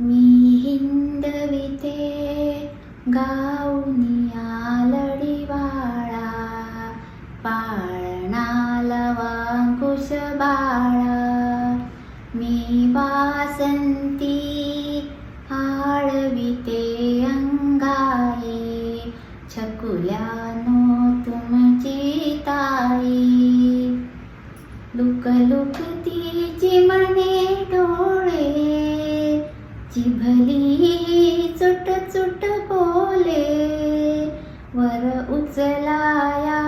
मी हिंदविते गाऊनिया लढीवाळा पाळणाला वांकुश बाळा मी वासंती आळविते अंगाई छकुल्यानो तुमची ताई लुक लुकती चिमणे चिभली चुट चुट बोले वर उचलाया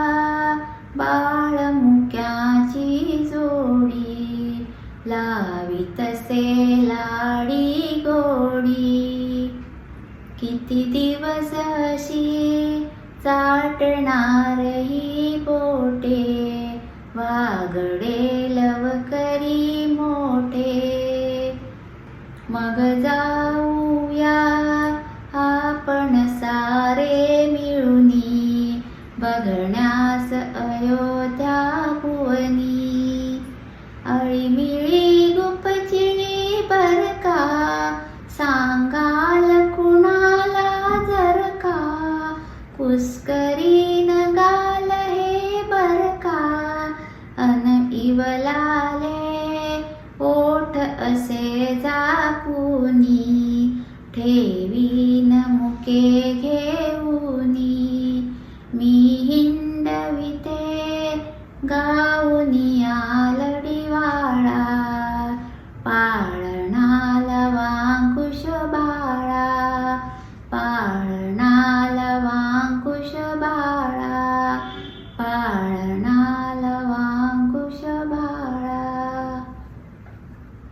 बाळ मुक्याची जोडी लावी तसे लाडी गोडी. किती दिवस अशी चाटणार ही बोटे वागडे मग जाऊया आपण सारे मिळूनी बघण्यास अयोध्या भुवनी अळीमिळी गुपचिणी बर का? सांगाल कुणाला जर का? कुस्करी गाल हे बर का? अन इवलाले ओठ असे के घेऊनी मी हिंडविते गाऊनिया लढीवाळा पाळणाला